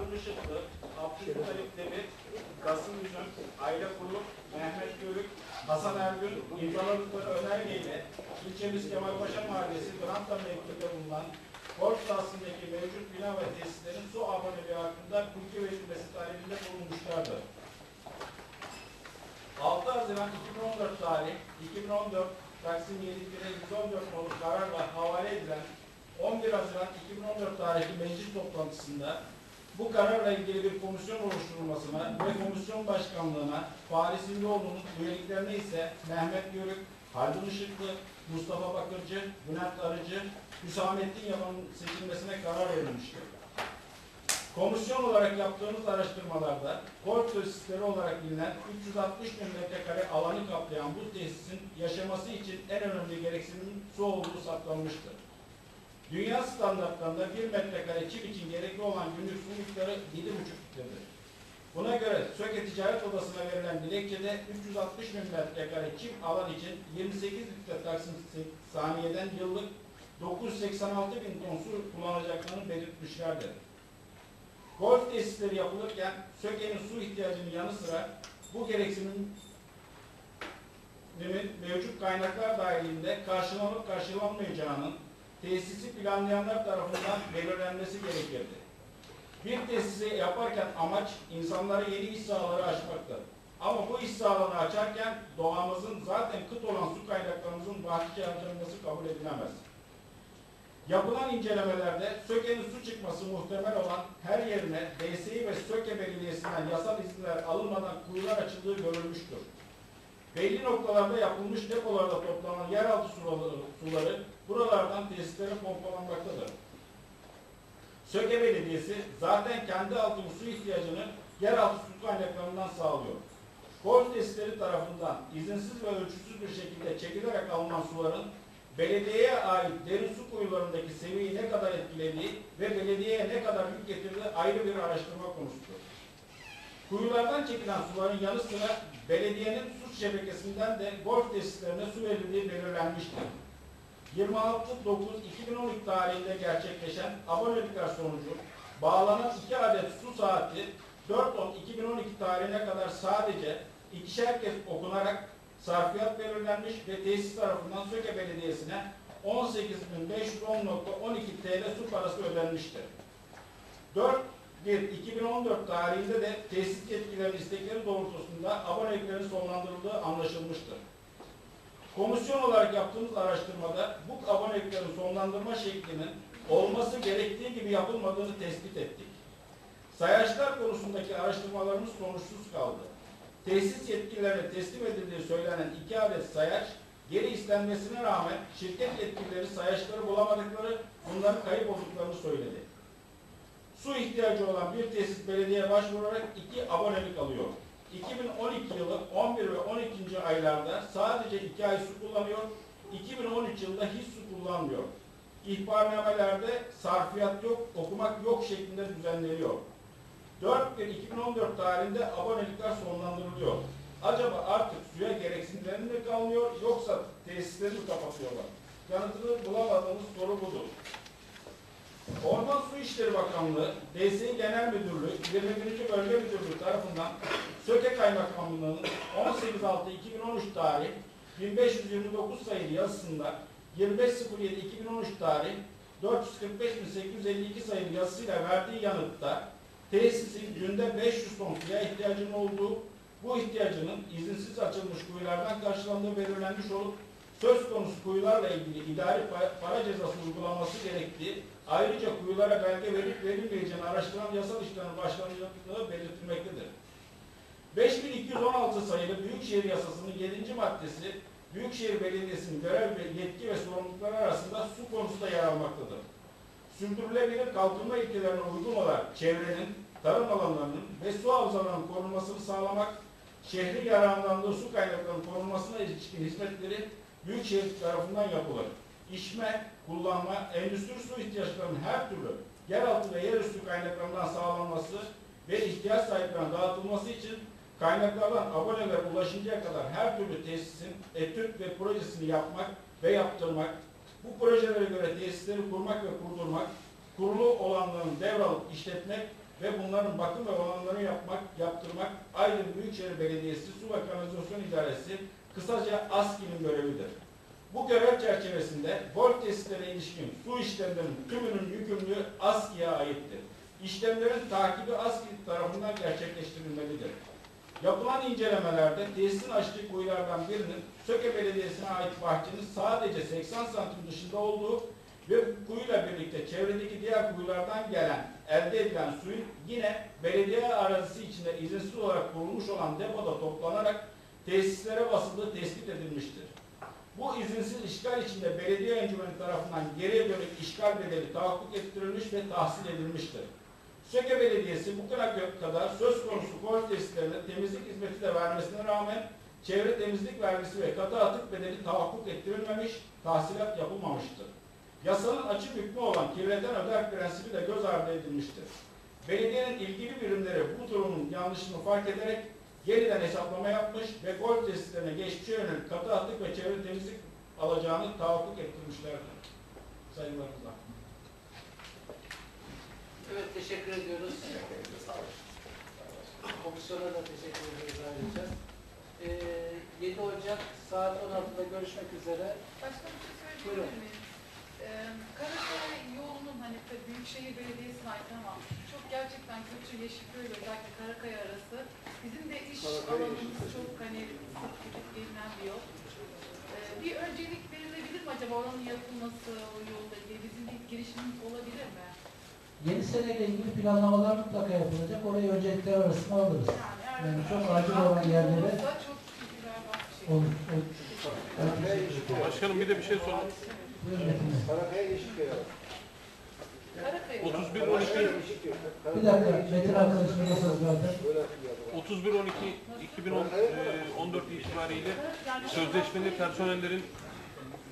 Haldun Işıklı, Abdülkadir Demir, Kasım Üzüm, Ayla Kuruk, Mehmet Görük, Hasan Ergün imzaladıkları önergeyle ilçemiz Kemalpaşa Mahallesi Granta mevkinde bulunan Golf sahasındaki mevcut bina ve tesislerin su aboneliği hakkında hukuki verilmesi talebinde bulunmuşlardır. 6 Haziran 2014 tarih 2014 Taksim 7 114 nolu kararla havale edilen 11 Haziran 2014 tarihli meclis toplantısında bu kararla ilgili bir komisyon oluşturulmasına ve komisyon başkanlığına Fahri Simlioğlu'nun üyeliklerine ise Mehmet Yörük, Haldun Işıklı, Mustafa Bakırcı, Bülent Arıcı, Hüsamettin Yaman'ın seçilmesine karar verilmiştir. Komisyon olarak yaptığımız araştırmalarda golf tesisleri olarak bilinen 360 bin metrekare alanı kaplayan bu tesisin yaşaması için en önemli gereksinimin su olduğu saptanmıştır. Dünya standartlarında 1 metrekare çim için gerekli olan günlük su miktarı 7,5 litredir. Buna göre Söke Ticaret Odası'na verilen dilekçede 360 bin metrekare çim alan için 28 litre taksim saniyeden yıllık 986 bin ton su kullanacaklarını belirtmişlerdir. Golf tesisleri yapılırken Söke'nin su ihtiyacının yanı sıra bu gereksinimin mevcut kaynaklar dahilinde karşılanıp karşılanmayacağının tesisi planlayanlar tarafından belirlenmesi gerekirdi. Bir tesisi yaparken amaç insanlara yeni iş sahaları açmaktır. Ama bu iş sahalarını açarken doğamızın zaten kıt olan su kaynaklarımızın vahşice harcanması kabul edilemez. Yapılan incelemelerde Söke'nin su çıkması muhtemel olan her yerine DSİ ve Söke Belediyesi'nden yasal izinler alınmadan kuyular açıldığı görülmüştür. Belli noktalarda yapılmış depolarda toplanan yeraltı suları, suları buralardan tesislere pompalanmaktadır. Söke Belediyesi zaten kendi altı su ihtiyacını yeraltı su kaynaklarından sağlıyor. Golf tesisleri tarafından izinsiz ve ölçüsüz bir şekilde çekilerek alınan suların belediyeye ait derin su kuyularındaki seviyeyi ne kadar etkilediği ve belediyeye ne kadar yük getirdiği ayrı bir araştırma konusudur. Kuyulardan çekilen suların yanı sıra belediyenin su şebekesinden de golf tesislerine su verildiği belirlenmiştir. 26.9.2012 tarihinde gerçekleşen abonelikler sonucu bağlanan 2 adet su saati 4.10.2012 tarihine kadar sadece ikişer kez okunarak sarfiyat belirlenmiş ve tesis tarafından Söke Belediyesi'ne 18.510.12 TL su parası ödenmiştir. 4 1 2014 tarihinde de tesis yetkilerinin istekleri doğrultusunda aboneliklerin sonlandırıldığı anlaşılmıştır. Komisyon olarak yaptığımız araştırmada bu aboneliklerin sonlandırma şeklinin olması gerektiği gibi yapılmadığını tespit ettik. Sayaçlar konusundaki araştırmalarımız sonuçsuz kaldı. Tesis yetkililerine teslim edildiği söylenen iki adet sayaç geri istenmesine rağmen şirket yetkilileri sayaçları bulamadıkları, bunların kayıp olduklarını söyledi. Su ihtiyacı olan bir tesis belediyeye başvurarak iki abonelik alıyor. 2012 yılı 11 ve 12. aylarda sadece 2 ay su kullanıyor. 2013 yılında hiç su kullanmıyor. İhbarnamelerde sarfiyat yok, okumak yok şeklinde düzenleniyor. 4-1-2014 tarihinde abonelikler sonlandırılıyor. Acaba artık suya gereksinimleri mi kalmıyor yoksa tesisleri mi kapatıyorlar? Yanıtını bulamadığımız soru budur. Orman Su İşleri Bakanlığı, DSİ Genel Müdürlüğü, 21. Bölge Müdürlüğü tarafından Söke Kaymakamlığı'nın 18.6.2013 tarih 1529 sayılı yazısında 25.07.2013 tarih 445.852 sayılı yazısıyla verdiği yanıtta tesisin günde 500 ton suya ihtiyacının olduğu, bu ihtiyacının izinsiz açılmış kuyulardan karşılandığı belirlenmiş olup söz konusu kuyularla ilgili idari para cezası uygulanması gerektiği, ayrıca kuyulara belge verip verilmeyeceğini araştıran yasal işlemin başlanacaklığı belirtilmektedir. 5216 sayılı Büyükşehir Yasası'nın 7. maddesi Büyükşehir Belediyesi'nin görev ve yetki ve sorumlulukları arasında su konusu da yer almaktadır. Sürdürülebilir kalkınma ilkelerine uygun olarak çevrenin, tarım alanlarının ve su havzalarının korunmasını sağlamak, şehrin yararlandığı su kaynaklarının korunmasına ilişkin hizmetleri Büyükşehir tarafından yapılır. İçme, kullanma, endüstri su ihtiyaçlarının her türlü yeraltı ve yerüstü kaynaklarından sağlanması ve ihtiyaç sahiplerine dağıtılması için kaynaklardan aboneler ulaşıncaya kadar her türlü tesisin etüt ve projesini yapmak ve yaptırmak, Bu projelere göre tesisleri kurmak ve kurdurmak, kurulu olanların devralıp işletmek ve bunların bakım ve olanları yapmak, yaptırmak Aydın Büyükşehir Belediyesi Su ve Kanalizasyon İdaresi kısaca ASKİ'nin görevidir. Bu görev çerçevesinde golf tesislere ilişkin su işlemlerinin tümünün yükümlülüğü ASKİ'ye aittir. İşlemlerin takibi ASKİ tarafından gerçekleştirilmelidir. Yapılan incelemelerde tesisin açtığı kuyulardan birinin Söke Belediyesi'ne ait bahçenin sadece 80 santim dışında olduğu ve kuyuyla birlikte çevredeki diğer kuyulardan gelen, elde edilen suyun yine belediye arazisi içinde izinsiz olarak kurulmuş olan depoda toplanarak tesislere basıldığı tespit edilmiştir. Bu izinsiz işgal içinde belediye encümeni tarafından geriye dönük işgal bedeli tahakkuk ettirilmiş ve tahsil edilmiştir. Söke Belediyesi bu kadar kadar söz konusu golf tesislerine temizlik hizmeti de vermesine rağmen çevre temizlik vergisi ve katı atık bedeli tahakkuk ettirilmemiş, tahsilat yapılmamıştır. Yasanın açık hükmü olan kirleten öder prensibi de göz ardı edilmiştir. Belediyenin ilgili birimleri bu durumun yanlışını fark ederek yeniden hesaplama yapmış ve golf tesislerine geçmişe yönelik katı atık ve çevre temizlik alacağını tahakkuk ettirmişlerdir. Sayılarımızla. Evet, teşekkür ediyoruz. Komisyona da teşekkür ediyoruz ayrıca. Ee, 7 Ocak saat 16'da görüşmek üzere. Başka bir şey söyleyebilir Buyurun. miyim? Ee, Karakaya yolunun hani Büyükşehir Belediyesi'ne ait ama çok gerçekten kötü Yeşilköy ile özellikle Karakaya arası. Bizim de iş alanımız çok hani sık gidip gelinen bir yol. Ee, bir öncelik verilebilir mi acaba oranın yapılması o yolda diye bizim bir girişimimiz olabilir mi? Yeni seneyle ilgili planlamalar mutlaka yapılacak. Orayı öncelikler arasına alırız. Yani, Yani çok acil olan yerlere- olursa çok güzel bir şey. Olur. olur. Başkanım bir de bir şey soralım. Karakaya. Karakaya. 31 Karakaya 12 Yeşilköy. Bir dakika. Metin arkadaşım. Böyle hatırlıyorum. 31 12 2014 itibariyle sözleşmeli personellerin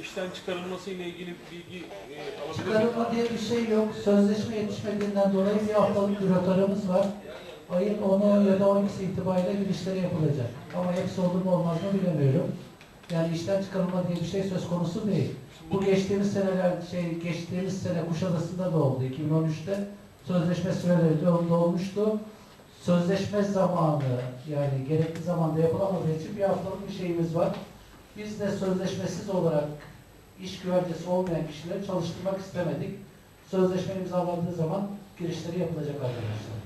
işten çıkarılması ile ilgili bilgi e, alabilir miyim? Çıkarılma diye bir şey yok. Sözleşme yetişmediğinden dolayı bir haftalık bir rotaramız var. Ayın 10'u ya da 12'si itibariyle girişleri yapılacak. Ama hepsi olur mu olmaz mı bilemiyorum. Yani işten çıkarılma diye bir şey söz konusu değil. Bu geçtiğimiz seneler şey geçtiğimiz sene Kuşadası'nda da oldu. 2013'te sözleşme süreleri de dolmuştu. Sözleşme zamanı yani gerekli zamanda yapılamadığı için bir haftalık bir şeyimiz var. Biz de sözleşmesiz olarak iş güvencesi olmayan kişileri çalıştırmak istemedik. Sözleşme imzalandığı zaman girişleri yapılacak arkadaşlar.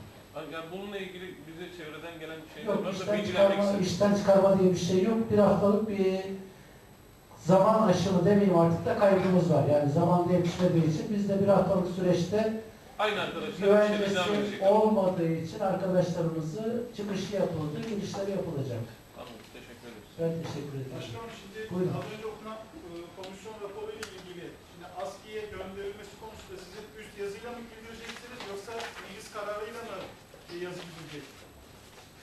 Bununla ilgili bize çevreden gelen şeyler Yok var da işten çıkarma, işten çıkarma diye bir şey yok. Bir haftalık bir zaman aşımı demeyeyim artık da kaybımız var. Yani zaman yetişmediği için biz de bir haftalık süreçte Aynı arkadaşlar bir güvencesi devam edecek. olmadığı için arkadaşlarımızı çıkışı yapıldı, girişleri yapılacak. Tamam teşekkür ederiz. Ben teşekkür ederim. Başkanım şimdi Buyurun. az önce okunan e, komisyon raporuyla ilgili şimdi ASKİ'ye gönderilmesi konusunda sizin üst yazıyla mı göndereceksiniz yoksa meclis kararıyla mı bir yazı gidecek?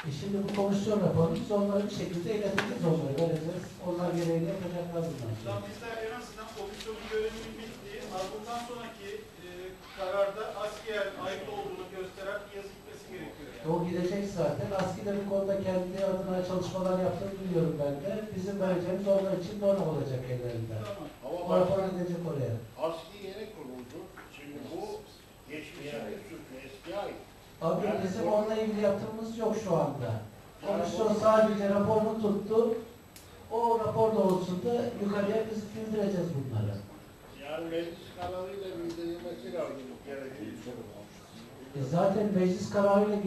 E şimdi bu komisyon raporunu biz onlara bir şekilde ileteceğiz onları. Vereceğiz. Onlar gereğini yapacaklar bundan bizler en azından komisyonun görevinin bittiği, bundan sonraki e, kararda ASKİ'ye ait olduğunu gösteren bir yazı gitmesi gerekiyor yani. O gidecek zaten. ASKİ de bu konuda kendi adına çalışmalar yaptığını duyuyorum ben de. Bizim vereceğimiz onlar için normal olacak ellerinde. Tamam. O Ama rapor gidecek oraya. ASKİ yeni kuruldu. Şimdi bu geçmişin bir suçu eskiye ait. Abi bizim onunla ilgili yaptığımız yok şu anda. Komisyon sadece raporunu tuttu. O rapor doğrultusunda yukarıya biz bildireceğiz bunları. Yani meclis kararıyla bildirilmesi lazım. Gerekli. E zaten meclis kararıyla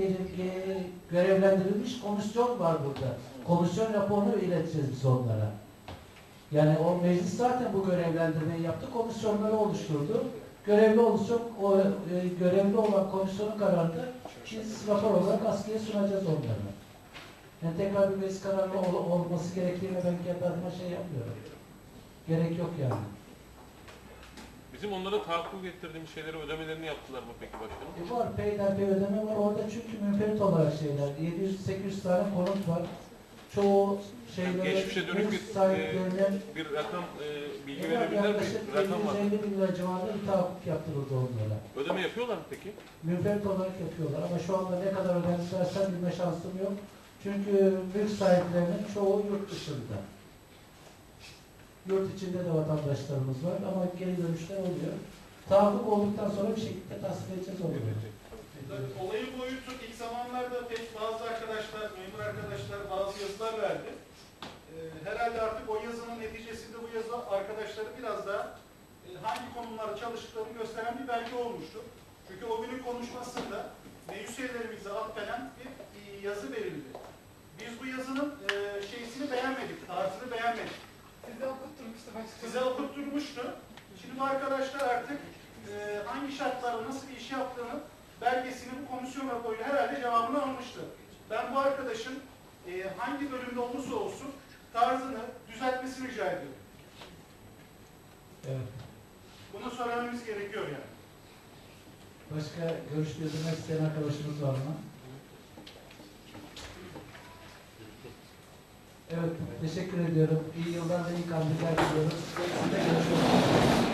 görevlendirilmiş komisyon var burada. Komisyon raporunu ileteceğiz biz onlara. Yani o meclis zaten bu görevlendirmeyi yaptı, komisyonları oluşturdu. Görevli olacak, o e, görevli olan komisyonun kararını biz rapor olarak askıya sunacağız onlara. Yani tekrar bir meclis kararı ol- olması gerektiğini ben kendi adıma şey yapmıyorum. Gerek yok yani. Bizim onlara tahakkuk ettirdiğimiz şeyleri ödemelerini yaptılar mı peki başkanım? E var, peyderpey ödeme var. Orada çünkü münferit olarak şeyler. 700-800 tane konut var. Çoğu şeylere Geçmişe dönük bir, mülk sahiplerine Bir rakam e, bilgi e, verebilirler yaklaşık bir rakam var. 750 bin lira civarında bir tahakkuk yaptırıldı onlara. Ödeme yapıyorlar mı peki? Münferit olarak yapıyorlar ama şu anda ne kadar ödendiklersen bilme şansım yok. Çünkü mülk sahiplerinin çoğu yurt dışında. Yurt içinde de vatandaşlarımız var ama geri dönüşler oluyor. Tahakkuk olduktan sonra bir şekilde tasdik edeceğiz onu. Tabii Olayın boyutu ilk zamanlarda pek bazı arkadaşlar, arkadaşlar bazı yazılar verdi. Ee, herhalde artık o yazının neticesinde bu yazı arkadaşları biraz daha e, hangi konularda çalıştıklarını gösteren bir belge olmuştu. Çünkü o günün konuşmasında meclis üyelerimize atfeden bir e, yazı verildi. Biz bu yazının e, şeysini beğenmedik, tarzını beğenmedik. Size okutturmuştu başkanım. Size okutturmuştu. Şimdi bu arkadaşlar artık e, hangi şartlarda nasıl bir iş yaptığını belgesini bu komisyon raporuyla herhalde cevabını almıştı. Ben bu arkadaşın e, hangi bölümde olursa olsun tarzını düzeltmesini rica ediyorum. Evet. Bunu söylememiz gerekiyor yani. Başka görüş bildirmek isteyen arkadaşımız var mı? Evet, teşekkür ediyorum. İyi yıllar ve iyi kandiller diliyoruz. Size görüşmek üzere.